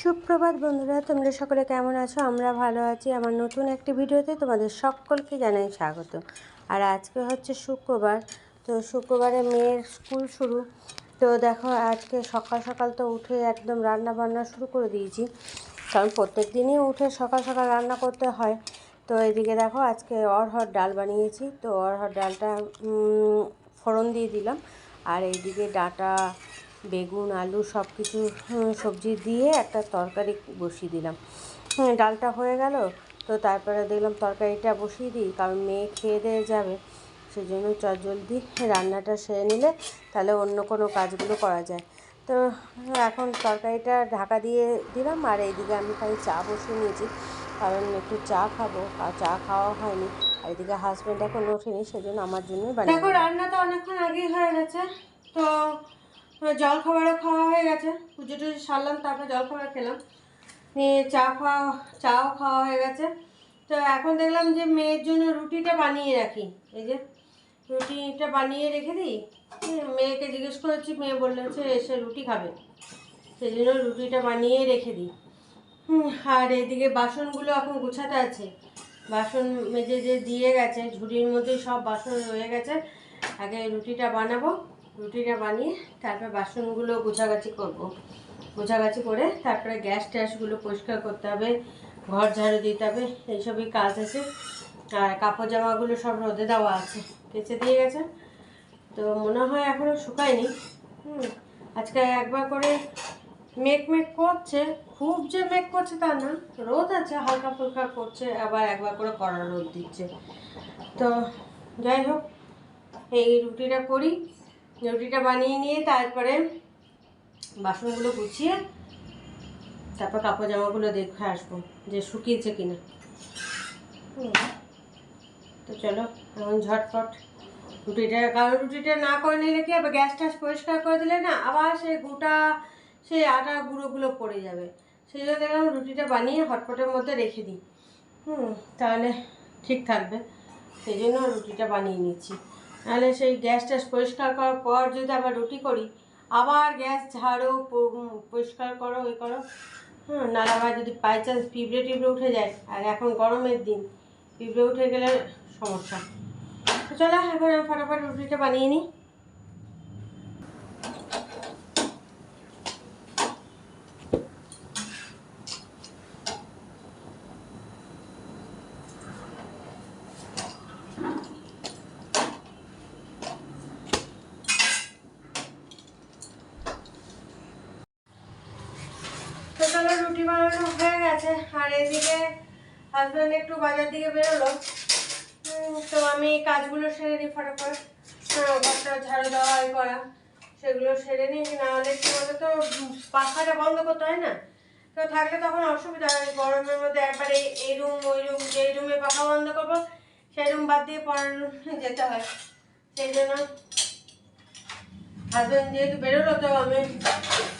সুপ্রভাত বন্ধুরা, তোমরা সকলে কেমন আছো? আমরা ভালো আছি। আমার নতুন একটি ভিডিওতে তোমাদের সকলকে জানাই স্বাগত। আর আজকে হচ্ছে শুক্রবার। তো শুক্রবারে মেয়ের স্কুল শুরু। তো দেখো, আজকে সকাল সকাল তো উঠে একদম রান্না বান্না শুরু করে দিয়েছি। কারণ প্রত্যেক দিনই উঠে সকাল সকাল রান্না করতে হয়। তো এদিকে দেখো, আজকে অরহর ডাল বানিয়েছি। তো অরহর ডালটা ফোড়ন দিয়ে দিলাম। আর এইদিকে ডাঁটা বেগুন আলু সব কিছু সবজি দিয়ে একটা তরকারি বসিয়ে দিলাম। ডালটা হয়ে গেল তো তারপরে দেখলাম তরকারিটা বসিয়ে দিই কারণ মেয়ে খেয়ে দিয়ে যাবে সেই জন্য জলদি রান্নাটা সেরে নিলে তাহলে অন্য কোনো কাজগুলো করা যায়। তো এখন তরকারিটা ঢাকা দিয়ে দিলাম আর এইদিকে আমি খালি চা বসিয়ে নিয়েছি কারণ একটু চা খাব আর চা খাওয়া হয়নি আর এদিকে হাজব্যান্ড এখন ওঠেনি সেজন্য আমার জন্যই বানিয়ে দেখো রান্না তো অনেকক্ষণ আগেই হয়ে গেছে তো জল খাবারও খাওয়া হয়ে গেছে। পুজো টুজো সারলাম, তারপর জল খাবার খেলাম। নিয়ে চা খাওয়া, চাও খাওয়া হয়ে গেছে। তো এখন দেখলাম যে মেয়ের জন্য রুটিটা বানিয়ে রাখি। এই যে রুটিটা বানিয়ে রেখে দিই। মেয়েকে জিজ্ঞেস করেছি, মেয়ে বলল যে এসে রুটি খাবে। সেই জন্য রুটিটা বানিয়ে রেখে দিই। আর এদিকে বাসনগুলো এখন গুছাতে আছে। বাসন মেজে যে দিয়ে গেছে, ঝুড়ির মধ্যে সব বাসন রয়ে গেছে। আগে রুটিটা বানাবো। রুটিটা বানিয়ে তারপর বাসনগুলো গোছাগাছি করব। গোছাগাছি করে তারপরে গ্যাস ট্যাসগুলো পরিষ্কার করতে হবে, ঘর ঝাড়ু দিতে হবে, এইসবই কাজ আছে। আর কাপড় জামাগুলো সব রোদে দেওয়া আছে, কেচে দিয়ে গেছে। তো মনে হয় এখনও শুকায়নি। হুম, আজকে একবার করে মেঘ মেঘ করছে, খুব যে মেঘ করছে তা না, রোদ আছে, হালকা ফুলকা করছে, আবার একবার করে কড়া রোদ দিচ্ছে। তো যাই হোক, এই রুটিটা করি। রুটিটা বানিয়ে নিয়ে তারপরে বাসনগুলো গুছিয়ে তারপর কাপড় জামাগুলো দেখে আসব যে শুকিয়েছে কিনা। তো চলো, এখন ঝটপট রুটিটা কারণ রুটিটা না করে নিলে কি হবে গ্যাস ট্যাস পরিষ্কার করে দিলে না আবার সেই গোটা সেই আটা গুঁড়োগুলো পড়ে যাবে। সেই জন্য দেখলাম রুটিটা বানিয়ে হটপটের মধ্যে রেখে দিই। হুম, তাহলে ঠিক থাকবে। সেই জন্য রুটিটা বানিয়ে নিচ্ছি। নাহলে সেই গ্যাস ট্যাস পরিষ্কার করার পর যদি আবার রুটি করি, আবার গ্যাস ঝাড়ো পরিষ্কার করো, এ করো। হুম, নাহলে আবার যদি বাই চান্স পিঁপড়ে টিপড়ে উঠে যায়, আর এখন গরমের দিন পিঁপড়ে উঠে গেলে সমস্যা। চলো, এখন আমি ফটাফট রুটিটা বানিয়ে নিই তো চলো রুটি বানানো হয়ে গেছে। আর এদিকে হাজব্যান্ড একটু বাজার দিকে বেরোলো। তো আমি কাজগুলো সেরে নিই ফটাফট। ঘরটা ঝাড়ু দেওয়া করা। সেগুলো সেরে নিই নাহলে কি বলো তো পাখাটা বন্ধ করতে হয় না। তো থাকলে তখন অসুবিধা হয় গরমের মধ্যে একবার এই রুম ওই রুম যেই রুমে পাখা বন্ধ করব, সেই রুম বাদ দিয়ে পরের রুমে যেতে হয়। সেই জন্য হাজব্যান্ড যেহেতু বেরোলো, তো আমি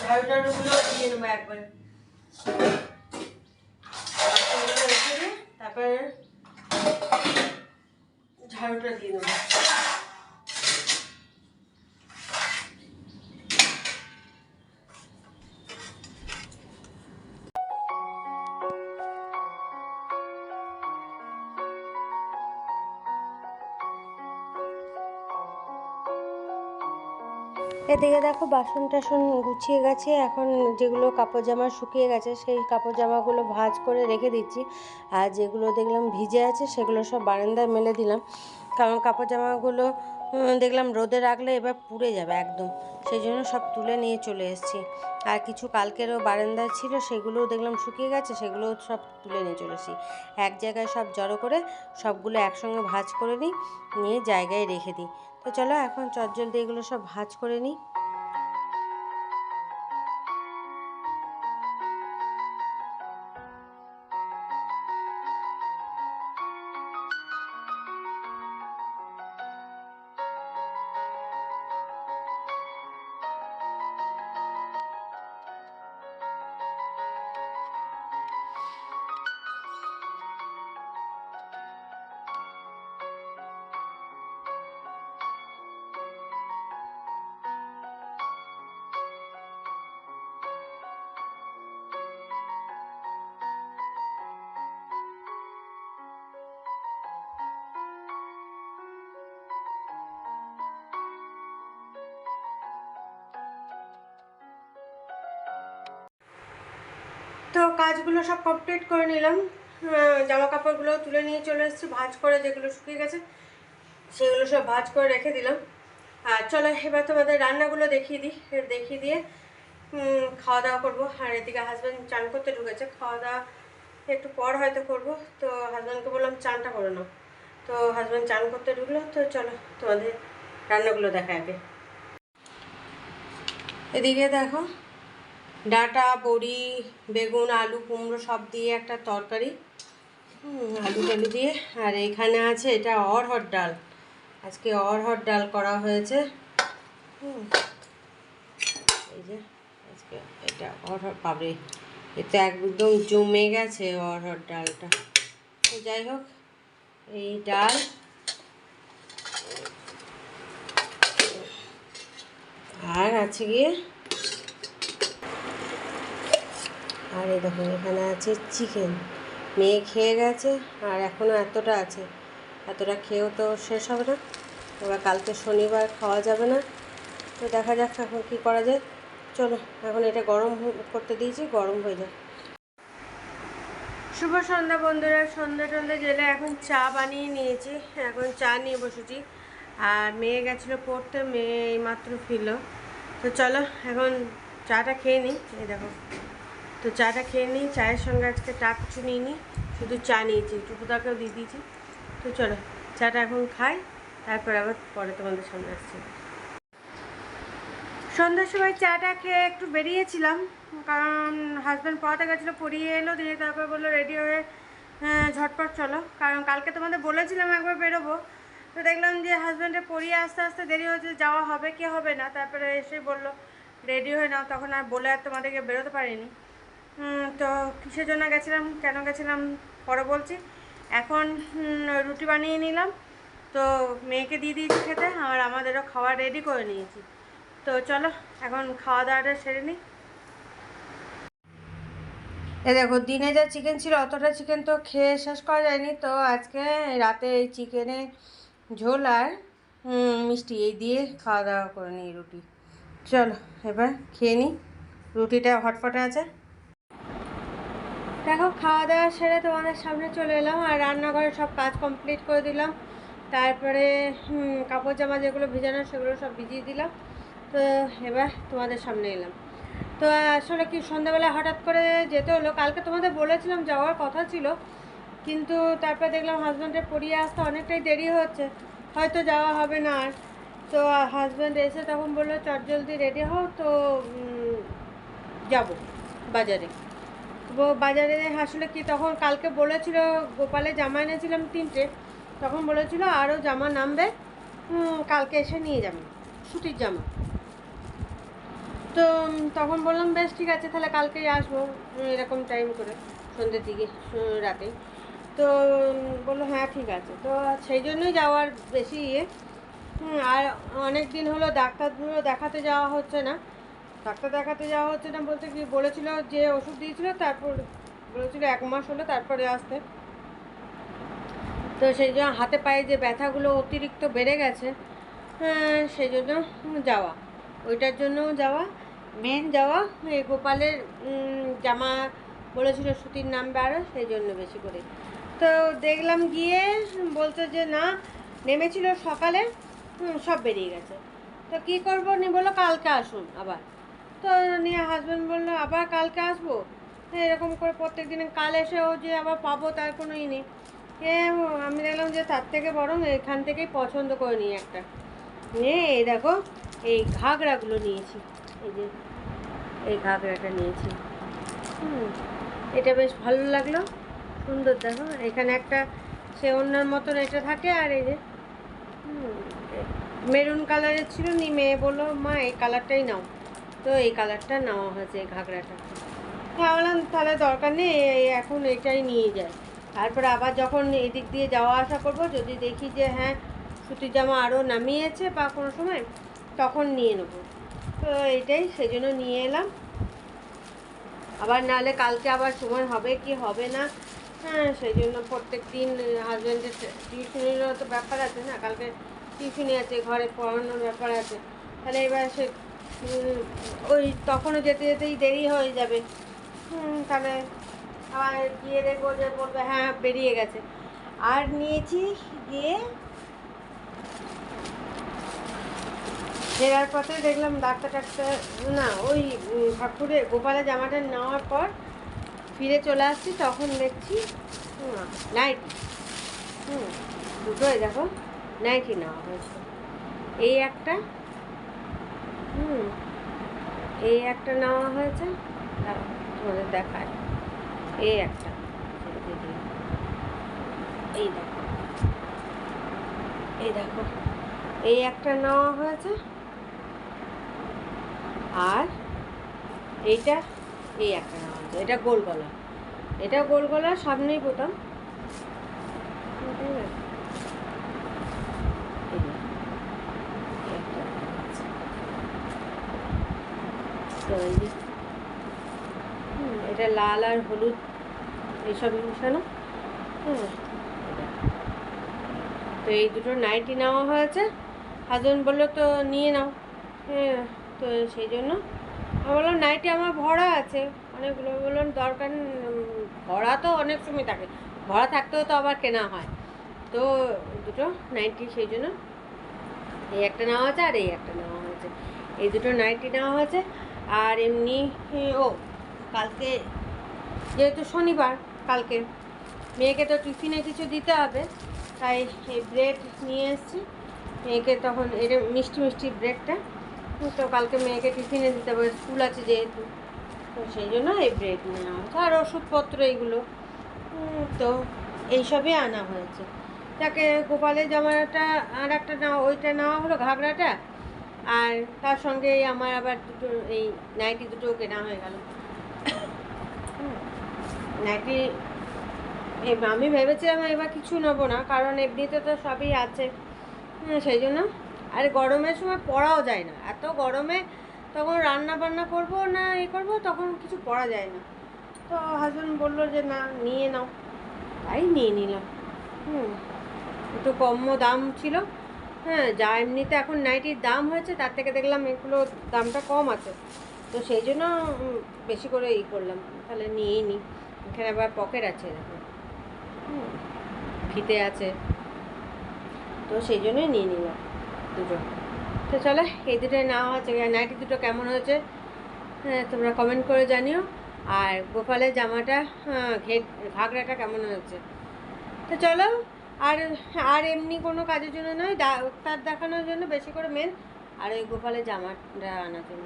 ঝাড়ু টাড়ুগুলো দিয়ে নেব একবার। তারপরে ঝাড়ুটা দিয়ে দেবো। এদিকে দেখো বাসন টাসন গুছিয়ে গেছে, এখন যেগুলো কাপড় জামা শুকিয়ে গেছে সেই কাপড় জামাগুলো ভাজ করে রেখে দিচ্ছি। আর যেগুলো দেখলাম ভিজে আছে সেগুলো সব বারান্দায় মেলে দিলাম। কারণ কাপড় জামাগুলো দেখলাম রোদে রাখলে এবার পুড়ে যাবে একদম। সেই জন্য সব তুলে নিয়ে চলে এসেছি। আর কিছু কালকেরও বারান্দায় ছিল সেগুলোও দেখলাম শুকিয়ে গেছে, সেগুলোও সব তুলে নিয়ে চলে এসেছি। এক জায়গায় সব জড়ো করে সবগুলো একসঙ্গে ভাঁজ করে নিই, নিয়ে জায়গায় রেখে দিই। তো চলো এখন চটজল দিয়ে এগুলো সব ভাঁজ করে নিই। তো কাজগুলো সব কমপ্লিট করে নিলাম। জামা কাপড়গুলো তুলে নিয়ে চলে এসেছি, ভাঁজ করে যেগুলো শুকিয়ে গেছে, সেগুলো সব ভাঁজ করে রেখে দিলাম। আর চলো, এবার তোমাদের রান্নাগুলো দেখিয়ে দিই। দেখিয়ে দিয়ে খাওয়া দাওয়া করব। আর এদিকে হাজব্যান্ড চান করতে ঢুকেছে। খাওয়া দাওয়া একটু পর হয়তো করব। তো হাজব্যান্ডকে বললাম, চানটা করে নাও। তো হাজব্যান্ড চান করতে ঢুকলো। তো চলো, তোমাদের রান্নাগুলো দেখা আগে। এদিকে দেখো ডাটা, বড়ি, বেগুন, আলু, কুমড়ো সব দিয়ে একটা তরকারি। আলু টালু দিয়ে। আর এখানে আছে এটা অরহর ডাল। আজকে অরহর ডাল করা হয়েছে। এই যে আজকে এটা অরহর পাবে এটা একদম জমে গেছে অরহর ডালটা। তো যাই হোক, এই ডাল। আর আছে গিয়ে আর এই দেখুন, এখানে আছে চিকেন মেয়ে খেয়ে গেছে, আর এখনও এতটা আছে। এতটা খেয়েও তো শেষ হবে না। এবার কালকে শনিবার খাওয়া যাবে না। তো দেখা যাক এখন কী করা যায়। চলো, এখন এটা গরম করতে দিয়েছি, গরম হয়ে যায় শুভ সন্ধ্যা বন্ধুরা, সন্ধ্যা টন্ধে গেলে এখন চা বানিয়ে নিয়েছি। এখন চা নিয়ে বসেছি। আর মেয়ে গেছিল পড়তে, মেয়ে এইমাত্র ফিরলো। তো চলো, এখন চাটা খেয়ে নিই। এই দেখো। তো চাটা খেয়ে নিই চায়ের সঙ্গে আজকে চা কিছু নিইনি শুধু চা নিয়েছি টুকুদাকেও দিয়ে দিয়েছি। তো চলো চাটা এখন খাই তারপর আবার পরে তোমাদের সামনে আসছি। সন্ধ্যার সময় চাটা খেয়ে একটু বেরিয়েছিলাম কারণ হাজব্যান্ড পড়াতে গেছিল পড়িয়ে এলো দিয়ে তারপর বলল রেডি হয়ে আহ, ঝটপট চলো। কারণ কালকে তোমাদের বলেছিলাম একবার বেরোবো। তো দেখলাম যে হাজব্যান্ডে পড়িয়ে আস্তে আস্তে দেরি হয়েছে যাওয়া হবে কি হবে না? তারপরে এসে বলল রেডি হয়ে নাও। তখন আর বলে আর তোমাদেরকে বেরোতে পারিনি। তো কিসের জন্য গেছিলাম, কেন গেছিলাম, পরে বলছি। এখন রুটি বানিয়ে নিলাম। তো মেয়েকে দিয়ে দিয়েছি খেতে, আর আমাদেরও খাওয়া রেডি করে নিয়েছি। তো চলো, এখন খাওয়া দাওয়াটা সেরে নিই। এ দেখো, দিনে যা চিকেন ছিল, অতটা চিকেন তো খেয়ে শেষ করা যায়নি। তো আজকে রাতে এই চিকেনে ঝোল আর মিষ্টি, এই দিয়ে খাওয়া দাওয়া করে নিই রুটি। চলো, এবার খেয়ে নিই। রুটিটা হটফটে আছে। দেখো খাওয়া দাওয়া সেরে তোমাদের সামনে চলে এলাম আর রান্নাঘরে সব কাজ কমপ্লিট করে দিলাম। তারপরে কাপড় জামা যেগুলো ভিজানো সেগুলো সব ভিজিয়ে দিলাম। তো এবার তোমাদের সামনে এলাম। তো আসলে কি সন্ধ্যাবেলা হঠাৎ করে যেতে হলো? কালকে তোমাদের বলেছিলাম যাওয়ার কথা ছিল, কিন্তু তারপরে দেখলাম হাজব্যান্ডের পড়িয়ে আসতে অনেকটাই দেরি হচ্ছে। হয়তো যাওয়া হবে না আর। তো হাজব্যান্ড এসে তখন বলল চটজলদি রেডি হও, তো যাব বাজারে। বাজারে আসলে কি, তখন কালকে বলেছিল গোপালে জামা এনেছিলাম তিনটে, তখন বলেছিল আরও জামা নামবে কালকে এসে নিয়ে যাবে, সুতির জামা। তো তখন বললাম, বেশ, ঠিক আছে, তাহলে কালকেই আসব। এরকম টাইম করে, সন্ধ্যের দিকে রাতে। তো বলল হ্যাঁ ঠিক আছে। তো, সেই জন্যই যাওয়ার বেশি ইয়ে। আর অনেক দিন হলো ডাক্তারগুলো দেখাতে যাওয়া হচ্ছে না। ডাক্তার দেখাতে যাওয়া হচ্ছে না বলতে কি বলেছিল যে ওষুধ দিয়েছিল তারপর বলেছিল এক মাস হলো তারপরে আসতে। তো সেই জন্য হাতে পায়ে যে ব্যথাগুলো অতিরিক্ত বেড়ে গেছে হ্যাঁ, সেই জন্য যাওয়া। ওইটার জন্যও যাওয়া। মেন যাওয়া এই গোপালের জামা বলেছিল সুতির নাম আরও সেই জন্য বেশি করে। তো দেখলাম গিয়ে বলছে যে না নেমেছিল সকালে সব বেরিয়ে গেছে। তো কী করব? নি বলল কালকে আসুন আবার। তো নিয়ে হাজব্যান্ড বলল, আবার কালকে আসব? এরকম করে প্রত্যেক দিন, কাল এসেও যে আবার পাবো তার কোনো ই নেই। আমি দেখলাম যে তার থেকে বরং এখান থেকেই পছন্দ করে নিই একটা। নিয়ে এই দেখো, এই ঘাগরাগুলো নিয়েছি। এই যে, এই ঘাগরাটা নিয়েছি। হুম, এটা বেশ ভালো লাগল। সুন্দর দেখো, এখানে একটা সে অন্যের মতন এটা থাকে আর এই যে মেরুন কালারের ছিল, নি মেয়ে বলল, মা, এই কালারটাই নাও। তো এই কালারটা নেওয়া হয়েছে, এই ঘাগরাটা ভাবলাম তাহলে দরকার নেই এখন এটাই নিয়ে যায় তারপরে আবার যখন এদিক দিয়ে যাওয়া আসা করব, যদি দেখি যে হ্যাঁ সুতির জামা আরও নামিয়েছে বা কোনো সময়, তখন নিয়ে নেব। তো এটাই সেই জন্য নিয়ে এলাম। আবার নাহলে কালকে আবার সময় হবে কি হবে না হ্যাঁ সেই জন্য প্রত্যেক দিন হাজব্যান্ডের টিউশনেরও তো ব্যাপার আছে না, কালকে টিউশনি আছে, ঘরে পড়ানোর ব্যাপার আছে। তাহলে এবার সে ওই তখনও যেতে যেতেই দেরি হয়ে যাবে। তাহলে আবার গিয়ে দেখব যে বলবে হ্যাঁ বেরিয়ে গেছে। আর নিয়েছি গিয়ে ফেরার পথে দেখলাম ডাক্তার টাক্তার না, ওই ঠাকুরের গোপালের জামাটা নেওয়ার পর ফিরে চলে আসছি, তখন দেখছি নাইটি হুম, দুটোই দেখো নাইটি নেওয়া হয়েছে। এই একটা হুম। এই একটা নেওয়া হয়েছে তোমাদের দেখায় এই একটা এই দেখো। এই দেখো। এই একটা নেওয়া হয়েছে, আর এইটা, এই একটা নেওয়া হয়েছে। এটা গোল গলা। এটা গোল গলা সামনেই বোতাম। ঠিক আছে? এই যে, এই একটা নেওয়া হয়েছে। হুম, এটা লাল আর হলুদ এইসব মিশানো। হুম তো এই দুটো নাইটি নেওয়া হয়েছে। হাজবেন্ড বলল তো নিয়ে নাও। হ্যাঁ তো সেই জন্য। আমি বললাম নাইটি আমার ভরা আছে। অনেকগুলো বললাম দরকার ভরা তো অনেক সময় থাকে। ভরা থাকতেও তো আবার কেনা হয়। তো দুটো নাইটি সেই জন্য। এই একটা নেওয়া হয়েছে আর এই একটা নেওয়া হয়েছে। এই দুটো নাইটি নেওয়া হয়েছে। আর এমনি ও, কালকে, যেহেতু শনিবার, কালকে মেয়েকে তো টিফিনে কিছু দিতে হবে, তাই এই ব্রেড নিয়ে এসেছি। মেয়েকে তখন এটা মিষ্টি মিষ্টি ব্রেডটা, তো কালকে মেয়েকে টিফিনে দিতে হবে, স্কুল আছে যেহেতু, তো সেই জন্য এই ব্রেড নেওয়া হয়েছে। আর ওষুধপত্র এইগুলো তো এইসবই আনা হয়েছে। তাকে গোপালের জামাটা আর একটা নেওয়া, ওইটা নেওয়া হলো, ঘাগরাটা আর তার সঙ্গে আমার আবার দুটো এই নাইটি দুটো কেনা হয়ে গেল। নাইটি আমি ভেবেছিলাম এবার কিছু নেব না কারণ এমনিতে তো সবই আছে। হ্যাঁ, সেই জন্য। আর গরমের সময় পরাও যায় না। এত গরমে তখন রান্না বান্না করব না এ করব তখন কিছু পরা যায় না। তো হাজব্যান্ড বলল যে না নিয়ে নাও। তাই নিয়ে নিলাম। হুম একটু কম দাম ছিল। হ্যাঁ যা এমনিতে এখন নাইটির দাম হয়েছে তার থেকে দেখলাম এগুলো দামটা কম আছে। তো সেই জন্য বেশি করে ই করলাম। তাহলে নিয়েই নিই এখানে আবার পকেট আছে হুম, ফিতে আছে। তো সেই জন্যই নিয়ে নিলাম দুটো। তো চলো এই দুটো নেওয়া হচ্ছে। নাইটি দুটো কেমন হয়েছে হ্যাঁ তোমরা কমেন্ট করে জানিও। আর গোপালের জামাটা হ্যাঁ, ঘে- ঘাগরাটা কেমন হয়েছে। তো চলো আর আর এমনি কোনো কাজের জন্য নয় ডাক্তার দেখানোর জন্য বেশি করে মেন আর ওই গোপালের জামাটা আনার জন্য।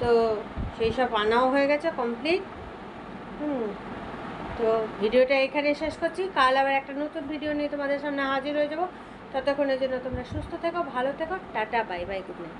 তো সেই সব আনাও হয়ে গেছে কমপ্লিট হুম, তো ভিডিওটা এখানে শেষ করছি। কাল আবার একটা নতুন ভিডিও নিয়ে তোমাদের সামনে হাজির হয়ে যাব। ততক্ষণের জন্য তোমরা সুস্থ থেকো, ভালো থেকো, tata bye bye good night